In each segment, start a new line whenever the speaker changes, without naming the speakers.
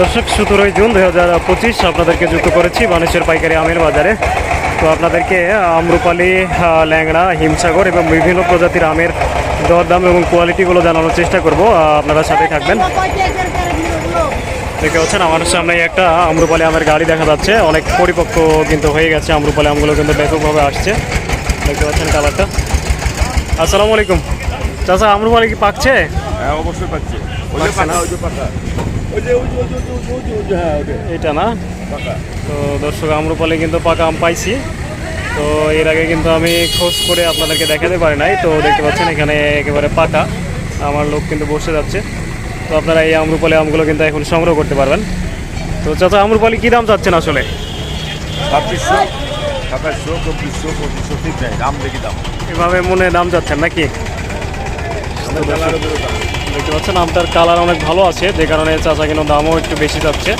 দর্শক, সতেরোই জুন দুই হাজার পঁচিশ আপনাদেরকে যুক্ত করেছি বানেশ্বর পাইকারি আমের বাজারে। তো আপনাদেরকে আম্রপালি ল্যাংড়া, হিমসাগর এবং বিভিন্ন প্রজাতির আমের দরদাম এবং কোয়ালিটিগুলো জানানোর চেষ্টা করব। আপনারা সাথে থাকবেন। দেখতে পাচ্ছেন, আমার সামনে একটা আম্রপালি আমের গাড়ি দেখা যাচ্ছে। অনেক পরিপক্ক কিন্তু হয়ে গেছে আম্রপালি আমগুলো কিন্তু ব্যাপকভাবে আসছে। দেখতে পাচ্ছেন কালারটা। আসসালামু আলাইকুম। চাচা, আম্রপালি কি পাকছে?
হ্যাঁ অবশ্যই পাচ্ছি। ওই যে
পাচ্ছে
ওই যে পাকা। ওই যে ওই যে ওই যে ওই যে, ওই যে, হ্যাঁ
এটা না?
পাকা।
তো দর্শক আম্রপালি কিন্তু পাকা আম পাইছি। তো এর আগে কিন্তু আমি খোঁজ করে আপনাদেরকে দেখাতে পারি নাই। তো দেখতে পাচ্ছেন এখানে একেবারে পাকা। আমার লোক কিন্তু বসে যাচ্ছে। তো আপনারা এই আম্রপালি আমগুলো কিন্তু এখন সংগ্রহ করতে পারবেন। তো চাচা আম্রপালি কী দাম চাচ্ছেন আসলে?
ছাব্বিশশো সাতাশশো চব্বিশশো পঁচিশশো ঠিক নাই। দাম দেখি দাম।
এভাবে মনে দাম চাচ্ছেন নাকি। দেখতে পাচ্ছেন আমটার কালার অনেক ভালো আছে যে কারণে চাচা কিন্তু দামও একটু বেশি যাচ্ছে।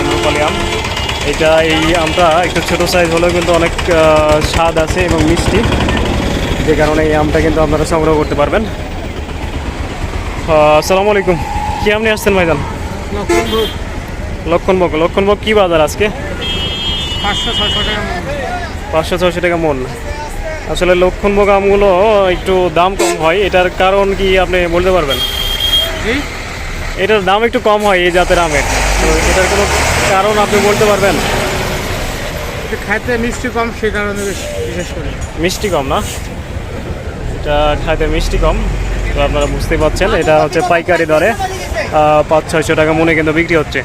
আম্রপালি আম। এটা এই আমটা একটু ছোট সাইজ হলেও কিন্তু অনেক স্বাদ আছে এবং মিষ্টি। যে কারণে এই আমটা কিন্তু আপনারা সংগ্রহ করতে পারবেন। আসসালামু আলাইকুম। কি আপনি আসছেন ভাইজান? লক্ষণভোগ। লক্ষণভোগ। কী বাজার আজকে?
পাঁচশো ছয়শো টাকা
পাঁচশো ছয়শো টাকা মন। আসলে লক্ষণভোগ আমগুলো একটু দাম কম হয়। এটার কারণ কি আপনি বলতে পারবেন? এটার দাম একটু কম হয় এই জাতের আমের। তো এটার কোনো কারণ আপনি বলতে পারবেন?
খাইতে মিষ্টি কম সে কারণে বেশ- বিশেষ করে।
মিষ্টি কম না? এটা খাইতে মিষ্টি কম তো আপনারা বুঝতেই পারছেন। এটা হচ্ছে পাইকারি দরে। পাঁচ ছয়শো টাকা মনে কিন্তু বিক্রি হচ্ছে।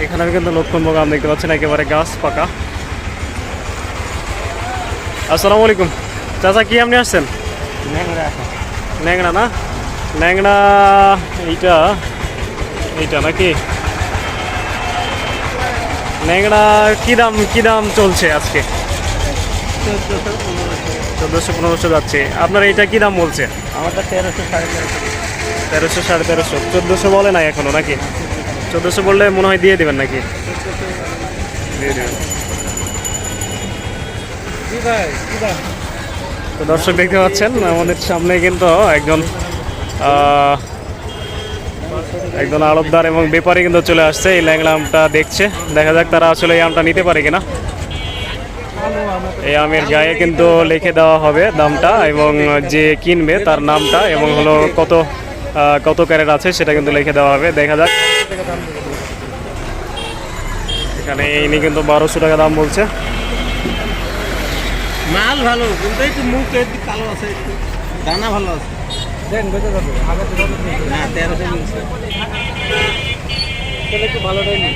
এখানে কিন্তু লক্ষণভোগ আম দেখতে পাচ্ছেন একেবারে গাছ পাকা। আসসালামু আলাইকুম। চাচা কি আপনি আসছেন? ন্যাংরা না? ন্যাংরা এইটা এইটা নাকি? ন্যাংরা কি দাম কি দাম চলছে আজকে? চোদ্দোশো পনেরোশো যাচ্ছে। আপনার এইটা কি দাম বলছে?
আমারটা তেরোশো সাড়ে তেরোশো।
তেরোশো সাড়ে তেরোশো। চোদ্দোশো বলে নাই এখনও নাকি? চোদ্দোশো বললে মনে হয় দিয়ে দেবেন নাকি? দিয়ে দেবেন। তো দর্শক দেখতে পাচ্ছেন, আমাদের সামনে কিন্তু একজন একজন আড়তদার এবং ব্যাপারী কিন্তু চলে আসছে। এই ল্যাংড়া আমটা দেখছে। দেখা যাক তারা আসলে এই আমটা নিতে পারে কিনা। এই আমের গায়ে কিন্তু লিখে দেওয়া হবে দামটা এবং যে কিনবে তার নামটা এবং হলো কত কত ক্যারেট আছে সেটা কিন্তু লিখে দেওয়া হবে। দেখা যাক। এখানে ইনি কিন্তু বারোশো টাকা দাম বলছে।
মাল ভালো কিন্তু একটু মুখ একটু কালো আছে একটু দানা ভালো আছে। দেন বেঁচে যাবে আগে তো না তেরোশো নিচ্ছে তাহলে একটু ভালোটাই নিন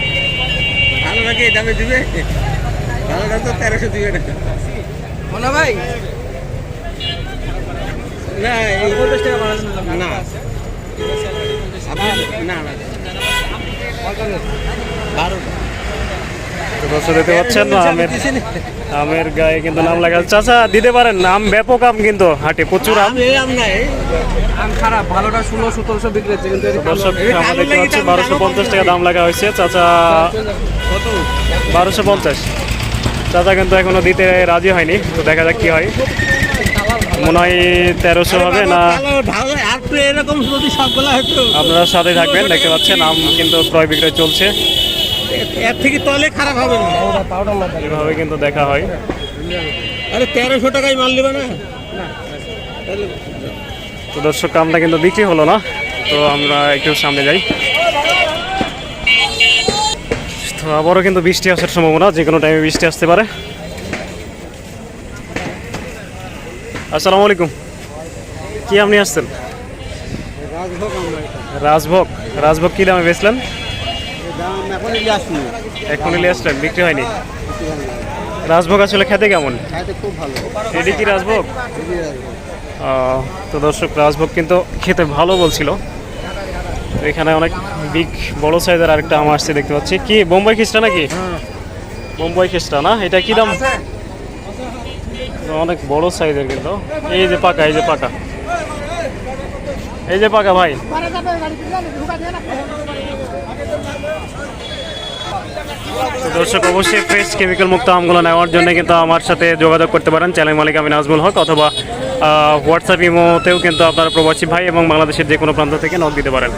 ভালো নাকি এই দামে দিবে? ভালোটা তো তেরোশো দিবে না। মনে ভাই? না এই পঞ্চাশ টাকা না। আপনি- না না। বারো
তো দর্শক দেখতে পাচ্ছেন আমের আমের গায়ে কিন্তু নাম আছে। চাচা দিতে পারেন আম ব্যাপক আম কিন্তু হাটে প্রচুর আম।
আম নাই। আম খারাপ ভালোটা ষোলো সতেরোশো বিক্রি হচ্ছে কিন্তু
দর্শক আমরা দেখতে পাচ্ছি বারোশো পঞ্চাশ টাকা দাম লেখা হয়েছে। চাচা
কত
বারোশো পঞ্চাশ। চাচা কিন্তু এখনও দিতে রাজি হয়নি তো দেখা যাক কি হয়। মনে হয় তেরোশো হবে না আপনারা সাথে থাকবেন দেখতে পাচ্ছেন আম কিন্তু ক্রয় বিক্রয় চলছে।
এর থেকে তলে খারাপ হবে না।
এভাবে কিন্তু দেখা হয়।
আরে তেরোশো টাকায় মাল নেবে না?
তো দর্শক আমটা কিন্তু বিক্রি হলো না। তো আমরা একটু সামনে যাই। তো আবারও কিন্তু বৃষ্টি আসার সম্ভাবনা যে কোনো টাইমে বৃষ্টি আসতে পারে। আসসালামু আলাইকুম। কি আপনি আসছেন?
রাজভোগ
রাজভোগ। রাজভোগ কি দামে বেচলেন?
দাম এখন
আসলেন বিক্রি হয়নি? রাজভোগ আসলে খেতে কেমন?
খাইতে খুব ভালো।
এটি কি রাজভোগ? তো দর্শক রাজভোগ কিন্তু খেতে ভালো বলছিল। এখানে অনেক বিগ বড় সাইজের আরেকটা আম আসছে দেখতে পাচ্ছি। কি বোম্বাই খিস্টা নাকি? বোম্বাই খিস্টা না? এটা কি দাম? অনেক বড় সাইজের কিন্তু। এই যে পাকা এই যে পাকা। এই যে পাকা ভাই। দর্শক, অবশ্যই ফ্রেশ কেমিক্যাল মুক্ত আমগুলো নেওয়ার জন্য কিন্তু আমার সাথে যোগাযোগ করতে পারেন। চ্যানেল মালিক আমি নাজমুল হক অথবা হোয়াটসঅ্যাপ ইমোতেও কিন্তু আপনারা প্রবাসী ভাই এবং বাংলাদেশের যে কোনো প্রান্ত থেকে নক দিতে পারেন।